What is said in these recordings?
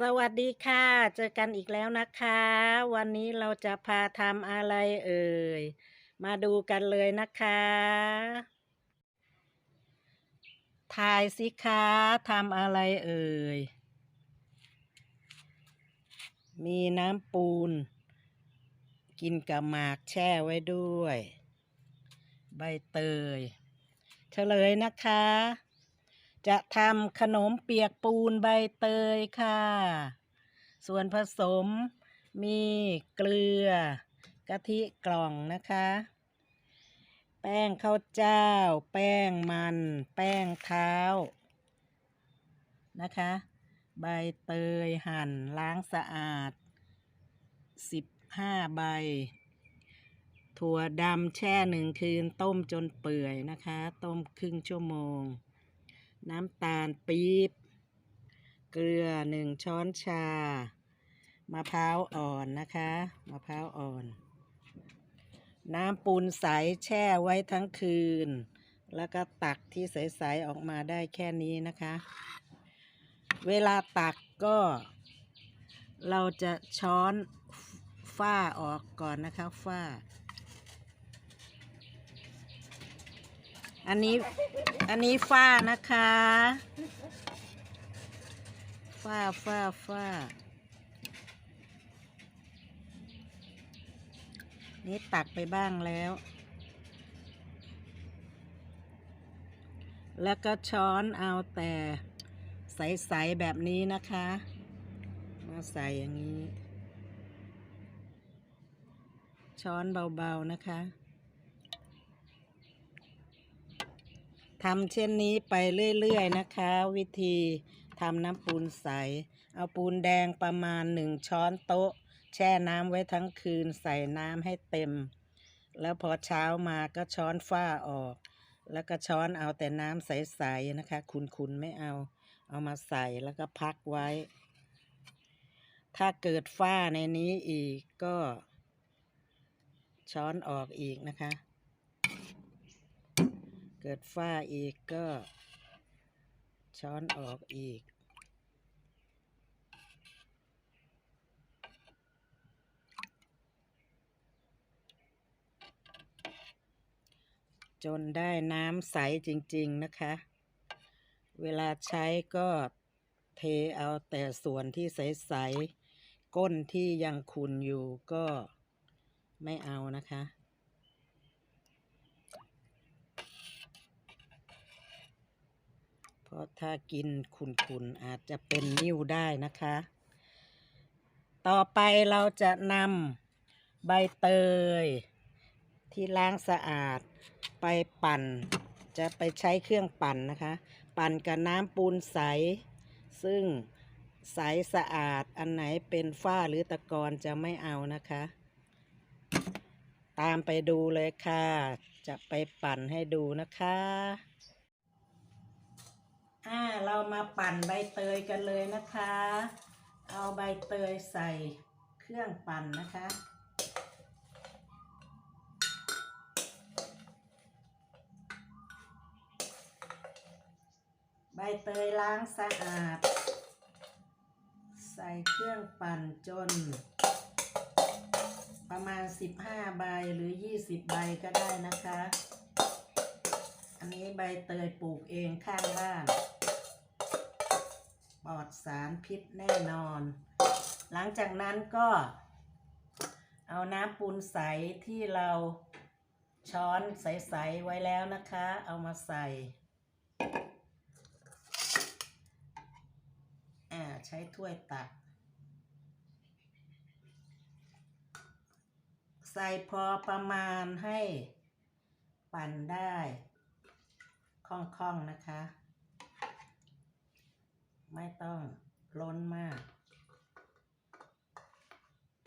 สวัสดีค่ะ เจอกันอีกแล้วนะคะ วันนี้เราจะพาทำอะไรเอ่ย มาดูกันเลยนะคะทายสิคะทำอะไรเอ่ย มีน้ำปูน กินกับหมากแช่ไว้ด้วย ใบเตย เฉลยนะคะ จะทำขนมเปียกปูนใบเตยค่ะ ส่วนผสมมีเกลือกะทิกล่องนะคะ แป้งข้าวเจ้า แป้งมัน แป้งเท้านะคะ ใบเตยหั่นล้างสะอาด 15 ใบ ถั่วดำแช่หนึ่งคืนต้มจนเปื่อยนะคะ ต้มครึ่งชั่วโมง น้ำตาลปี๊บ เกลือหนึ่งช้อนชา มะพร้าวอ่อนนะคะ มะพร้าวอ่อน น้ำปูนใสแช่ไว้ทั้งคืน แล้วก็ตักที่ใสๆออกมาได้แค่นี้นะคะ เวลาตักก็ เราจะช้อนฝ้าออกก่อนนะคะฝ้า อันนี้อันนี้ฝ้านะคะฝ้าฝ้าฝ้านี่ตักไปบ้างแล้ว แล้วก็ช้อนเอาแต่ใส ๆ แบบนี้นะคะ มาใส่อย่างนี้ ช้อนเบา ๆ นะคะ ทำเช่นนี้ไปเรื่อยๆนะคะ วิธีทำน้ำปูนใส เอาปูนแดงประมาณหนึ่งช้อนโต๊ะ แช่น้ำไว้ทั้งคืนใส่น้ำให้เต็ม แล้วพอเช้ามาก็ช้อนฝ้าออก แล้วก็ช้อนเอาแต่น้ำใสๆนะคะ คุณๆไม่เอา เอามาใส่แล้วก็พักไว้ ถ้าเกิดฝ้าในนี้อีกก็ช้อนออกอีกนะคะ เกิดฝ้าอีกก็ ช้อนออกอีก จนได้น้ำใสจริง ๆ นะคะ เวลาใช้ก็เทเอาแต่ส่วนที่ใส ๆ ก้นที่ยังขุ่นอยู่ก็ไม่เอานะคะ เพ ราะถ้ากินขุนๆอาจจะเป็นนิ่วได้นะคะ ต่อไปเราจะนำใบเตย ที่ล้างสะอาดไปปั่น จะไปใช้เครื่องปั่นนะคะ ปั่นกับน้ำปูนใส ซึ่งใสสะอาดอันไหนเป็นฝ้าหรือตะกอนจะไม่เอานะคะ ตามไปดูเลยค่ะ จะไปปั่นให้ดูนะคะ อ่าเรามาปั่นใบเตยกันเลยนะคะ เอาใบเตยใส่เครื่องปั่นนะคะ ใบเตยล้างสะอาด ใส่เครื่องปั่นจน ประมาณ 15 ใบหรือ 20 ใบก็ได้นะคะ อันนี้ใบเตยปลูกเองข้างบ้าน ดสารพิษแน่นอน หลังจากนั้นก็ เอาน้ำปูนใสที่เราช้อนใส ๆ ไว้แล้วนะคะ เอามาใส่ใช้ถ้วยตัก ใส่พอประมาณให้ปั่นได้คล่อง ๆ นะคะ ไม่ต้องล้นมาก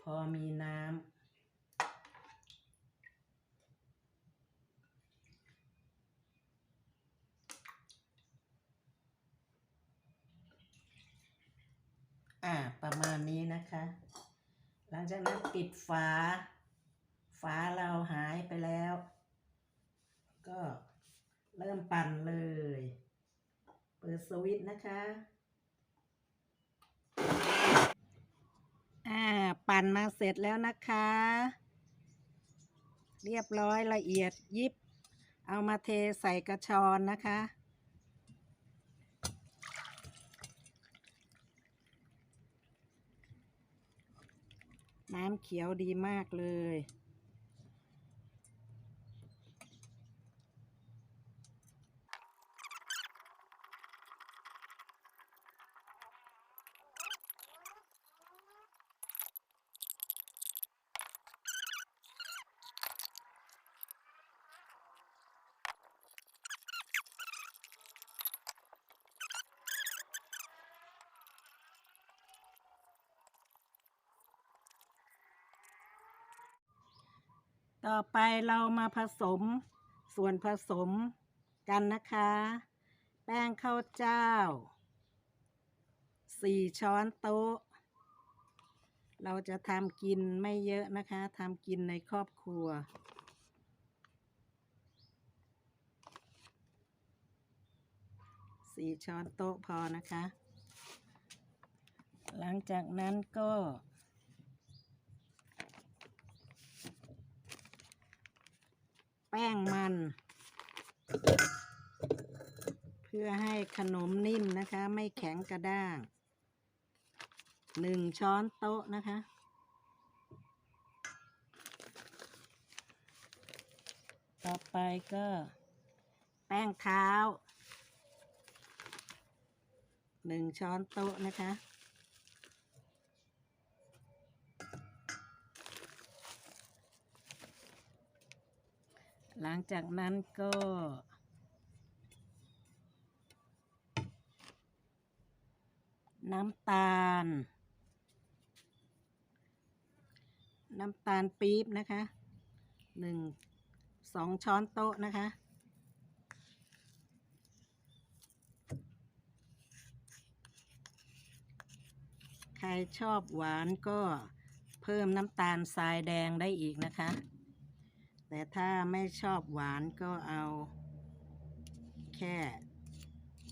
พอมีน้ำ อ่า ประมาณนี้นะคะ หลังจากนั้นปิดฝา ฝาเราหายไปแล้ว ก็เริ่มปั่นเลย เปิดสวิตช์นะคะ ปั่นมาเสร็จแล้วนะคะ เรียบร้อยละเอียดยิบ เอามาเทใส่กระชอนนะคะน้ำเขียวดีมากเลย ไปเรามาผสมส่วนผสมกันนะคะ แป้งข้าวเจ้า 4 ช้อนโต๊ะ เราจะทำกินไม่เยอะนะคะทำกินในครอบครัวสี่ช้อนโต๊ะพอนะคะ หลังจากนั้นก็ แป้งมัน เพื่อให้ขนมนิ่มนะคะ ไม่แข็งกระด้างหนึ่งช้อนโต๊ะนะคะ ต่อไปก็ แป้งเท้าหนึ่งช้อนโต๊ะนะคะ หลังจากนั้นก็ น้ำตาล น้ำตาลปี๊บนะคะหนึ่งสองช้อนโต๊ะนะคะ ใครชอบหวานก็เพิ่มน้ำตาลทรายแดงได้อีกนะคะ แต่ถ้าไม่ชอบหวานก็เอา แค่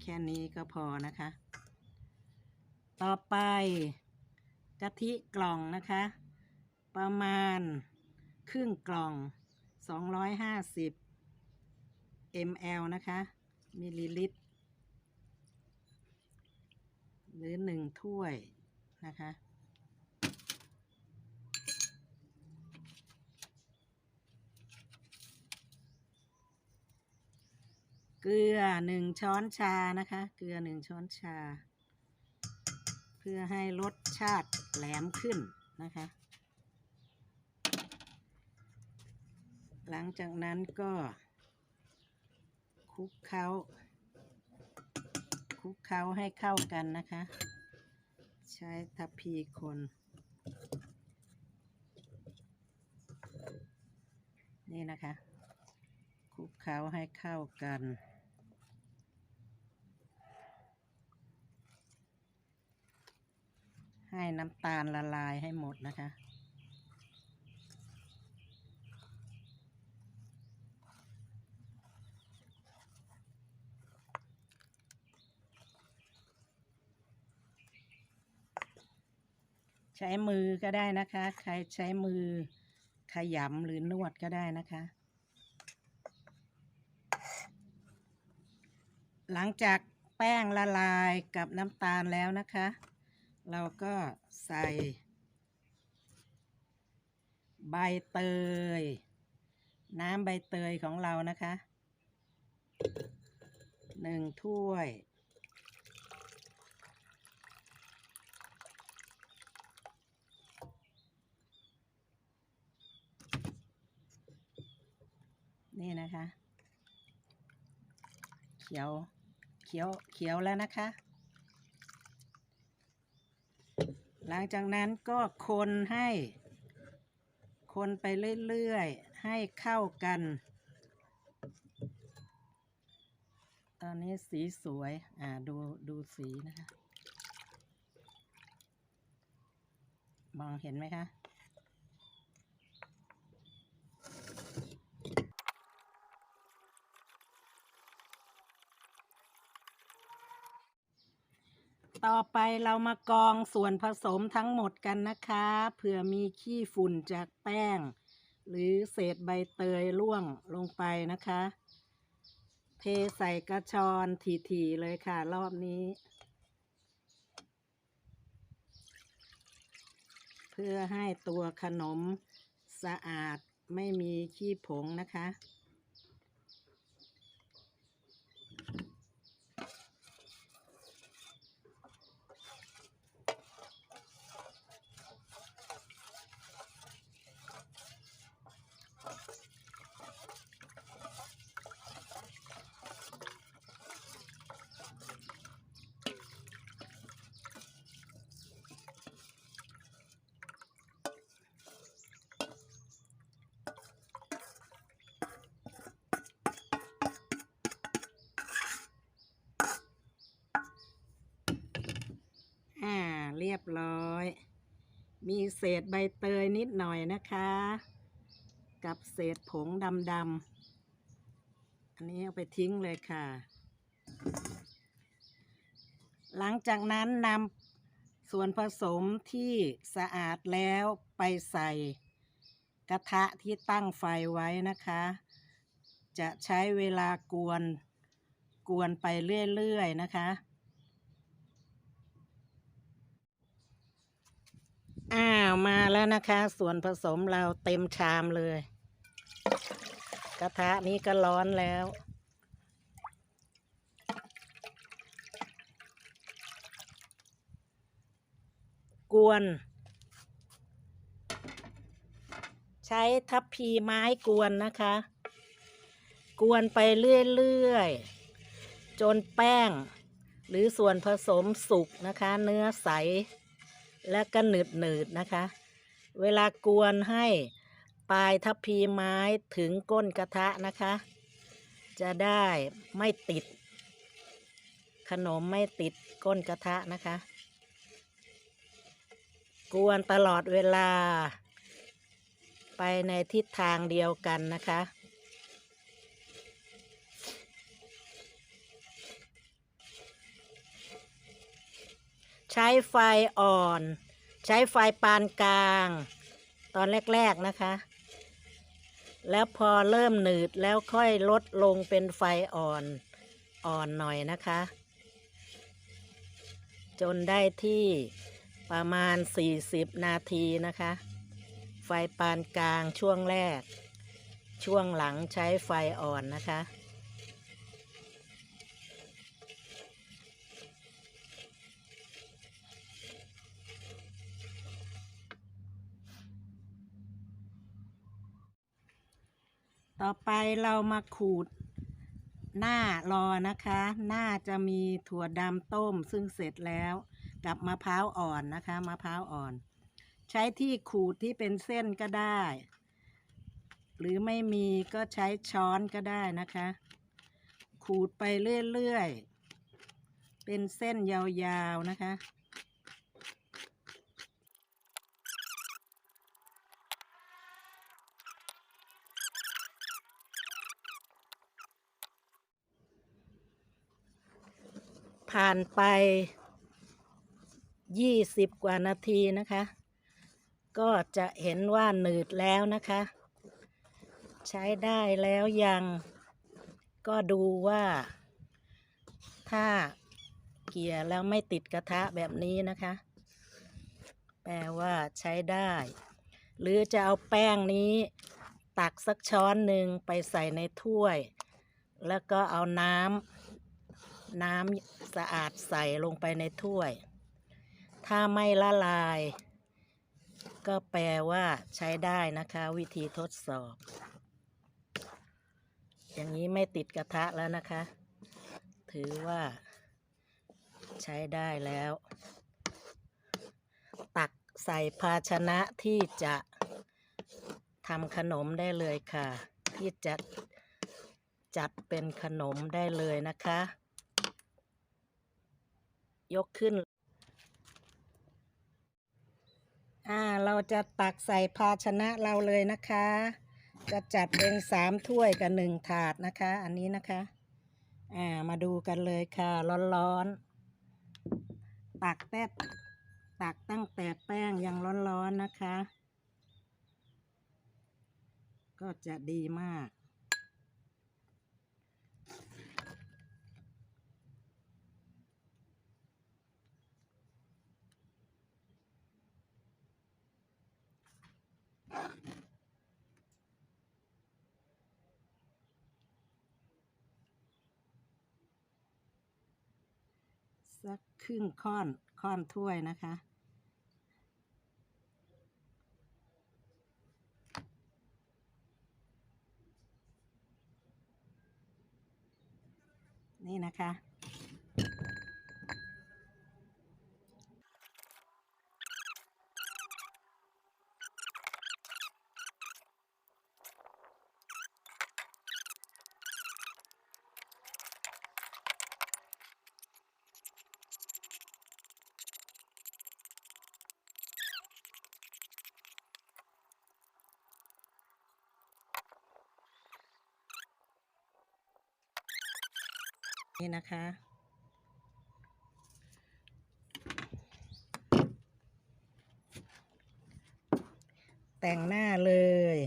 แค่นี้ก็พอนะคะ ต่อไปกะทิกล่องนะคะ ประมาณครึ่งกล่อง 250 ml นะคะ มิลลิลิตร หรือหนึ่งถ้วยนะคะ เกลือหนึ่งช้อนชานะคะ เกลือหนึ่งช้อนชา เพื่อให้รสชาติแหลมขึ้นนะคะ หลังจากนั้นก็คลุกเคล้าคลุกเคล้าให้เข้ากันนะคะ ใช้ทัพพีคนนี่นะคะคลุกเคล้าให้เข้ากัน ให้น้ำตาลละลายให้หมดนะคะ ใช้มือก็ได้นะคะ ใครใช้มือขยำหรือนวดก็ได้นะคะ หลังจากแป้งละลายกับน้ำตาลแล้วนะคะ เราก็ใส่ ใบเตย น้ำใบเตยของเรานะคะหนึ่งถ้วย นี่นะคะ เขียว เขียว เขียวแล้วนะคะ หลังจากนั้นก็คนให้ คนไปเรื่อยๆ ให้เข้ากัน ตอนนี้สีสวย อ่า ดูดูสีนะคะ มองเห็นไหมคะ ต่อไปเรามากรองส่วนผสมทั้งหมดกันนะคะเผื่อมีขี้ฝุ่นจากแป้ง หรือเศษใบเตยร่วงลงไปนะคะ เทใส่กระชอนถี่ ๆ เลยค่ะรอบนี้ เพื่อให้ตัวขนมสะอาดไม่มีขี้ผงนะคะ อ่า เรียบร้อย มี เศษใบเตยนิดหน่อยนะคะ กับเศษผงดำๆอันนี้เอาไปทิ้งเลยค่ะ หลังจากนั้นนำส่วนผสมที่สะอาดแล้วไปใส่กระทะที่ตั้งไฟไว้นะคะ จะใช้เวลากวนกวนไปเรื่อย ๆ นะคะ อ้าวมาแล้วนะคะ ส่วนผสมเราเต็มชามเลย กระทะนี้ก็ร้อนแล้ว กวน ใช้ทัพพีไม้กวนนะคะ กวนไปเรื่อย ๆ จนแป้ง หรือส่วนผสมสุกนะคะ เนื้อใส และก็หนืดหนืดๆนะคะ เวลากวนให้ปลายทัพพีไม้ถึงก้นกระทะนะคะ จะได้ไม่ติด ขนมไม่ติดก้นกระทะนะคะ กวนตลอดเวลา ไปในทิศทางเดียวกันนะคะ ใช้ไฟอ่อน ใช้ไฟปานกลาง ตอนแรก ๆ นะคะ แล้วพอเริ่มหนืดแล้วค่อยลดลงเป็นไฟอ่อนอ่อนหน่อยนะคะ จนได้ที่ประมาณ 40 นาทีนะคะ ไฟปานกลางช่วงแรก ช่วงหลังใช้ไฟอ่อนนะคะ ต่อไปเรามาขูดหน้ารอนะคะ หน้าจะมีถั่วดำต้มซึ่งเสร็จแล้วกับมะพร้าวอ่อนนะคะมะพร้าวอ่อน ใช้ที่ขูดที่เป็นเส้นก็ได้ หรือไม่มีก็ใช้ช้อนก็ได้นะคะ ขูดไปเรื่อยๆ เป็นเส้นยาวๆนะคะ ผ่านไปยี่สิบกว่านาทีนะคะ ก็จะเห็นว่าหนืดแล้วนะคะ ใช้ได้แล้วยังก็ดูว่า ถ้าเกี่ยแล้วไม่ติดกระทะแบบนี้นะคะ แปลว่าใช้ได้ หรือจะเอาแป้งนี้ ตักสักช้อนหนึ่งไปใส่ในถ้วย แล้วก็เอาน้ำ น้ำสะอาดใส่ลงไปในถ้วย ถ้าไม่ละลาย ก็แปลว่าใช้ได้นะคะ วิธีทดสอบ อย่างนี้ไม่ติดกระทะแล้วนะคะ ถือว่า ใช้ได้แล้ว ตักใส่ภาชนะที่จะทำขนมได้เลยค่ะ ที่จะจัดเป็นขนมได้เลยนะคะ ยกขึ้น อ่า เราจะตักใส่ภาชนะเราเลยนะคะ จะจัดเป็นสามถ้วยกับหนึ่งถาดนะคะ อันนี้นะคะ อ่า มาดูกันเลยค่ะ ร้อนๆ ตักแป๊บตักตั้งแต่แป้งยังร้อนๆนะคะ ก็จะดีมาก สักครึ่งค้อนค้อนถ้วยนะคะ นี่นะคะ นี่นะคะ แต่งหน้าเลย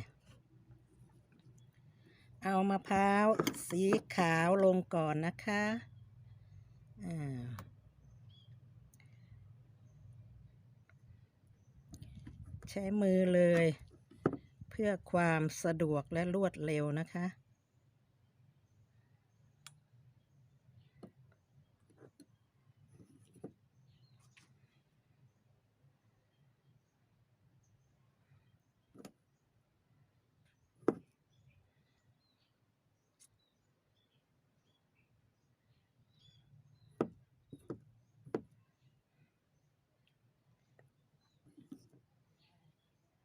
เอามะพร้าวสีขาวลงก่อนนะคะอ่าใช้มือเลย เพื่อความสะดวกและรวดเร็วนะคะ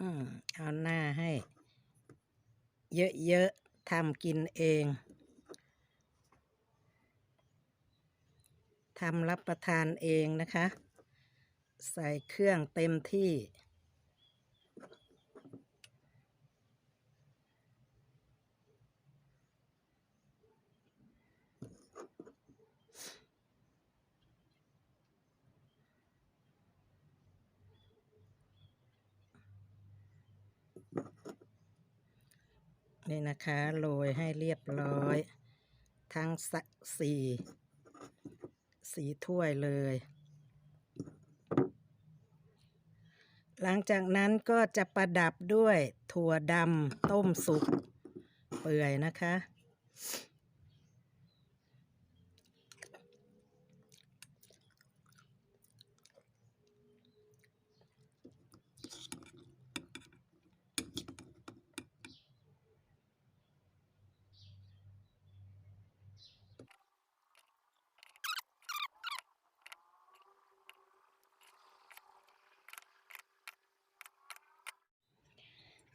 อืมเอาหน้าให้ เยอะๆทำกินเองทำรับประทานเองนะคะ ใส่เครื่องเต็มที่ นี่นะคะโรยให้เรียบร้อย ทั้งส,สี่สีถ้วยเลย หลังจากนั้นก็จะประดับด้วยถั่วดำต้มสุกเปื่อยนะคะ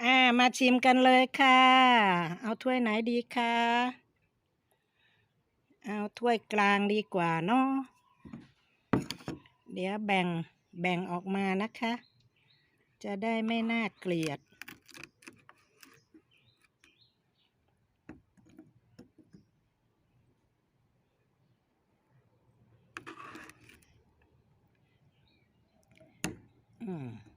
อ่ามาชิมกันเลยค่ะ เอาถ้วยไหนดีคะเอาถ้วยกลางดีกว่าเนาะเดี๋ยวแบ่งแบ่งออกมานะคะ จะได้ไม่น่าเกลียด อืม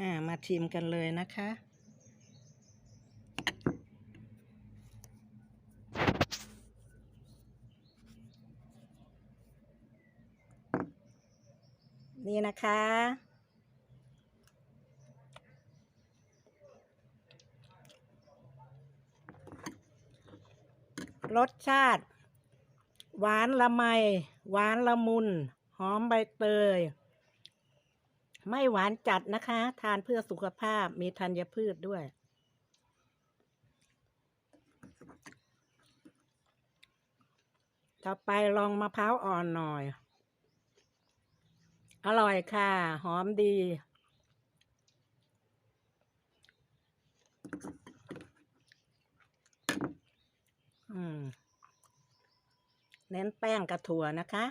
อ่ามาชิมกันเลยนะคะ นี่นะคะ รสชาติ หวานละไม หวานละมุน หอมใบเตย ไม่หวานจัดนะคะ ทานเพื่อสุขภาพมีธัญพืชด้วย ต่อไปลองมะพร้าวอ่อนหน่อย อร่อยค่ะ หอมดี อืม เน้นแป้งกับถั่วนะคะ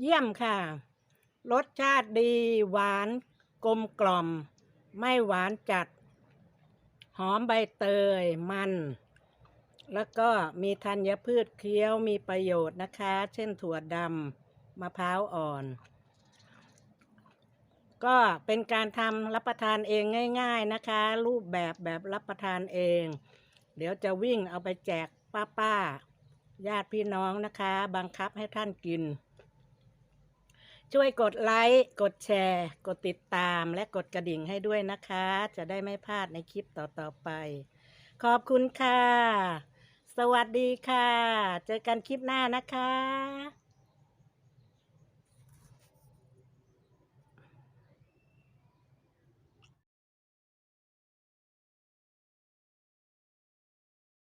เยี่ยมค่ะ รสชาติดีหวานกลมกล่อม ไม่หวานจัด หอมใบเตยมัน แล้วก็มีธัญพืชเคี้ยวมีประโยชน์นะคะ เช่นถั่วดำมะพร้าวอ่อน ก็เป็นการทำรับประทานเองง่าย ๆนะคะ รูปแบบแบบรับประทานเอง เดี๋ยวจะวิ่งเอาไปแจกป้าๆ ญาติพี่น้องนะคะ บังคับให้ท่านกิน ช่วยกดไลค์กดแชร์ กดติดตามและกดกระดิ่งให้ด้วยนะคะ จะได้ไม่พลาดในคลิปต่อๆไป ขอบคุณค่ะ สวัสดีค่ะ เจอกันคลิปหน้านะคะ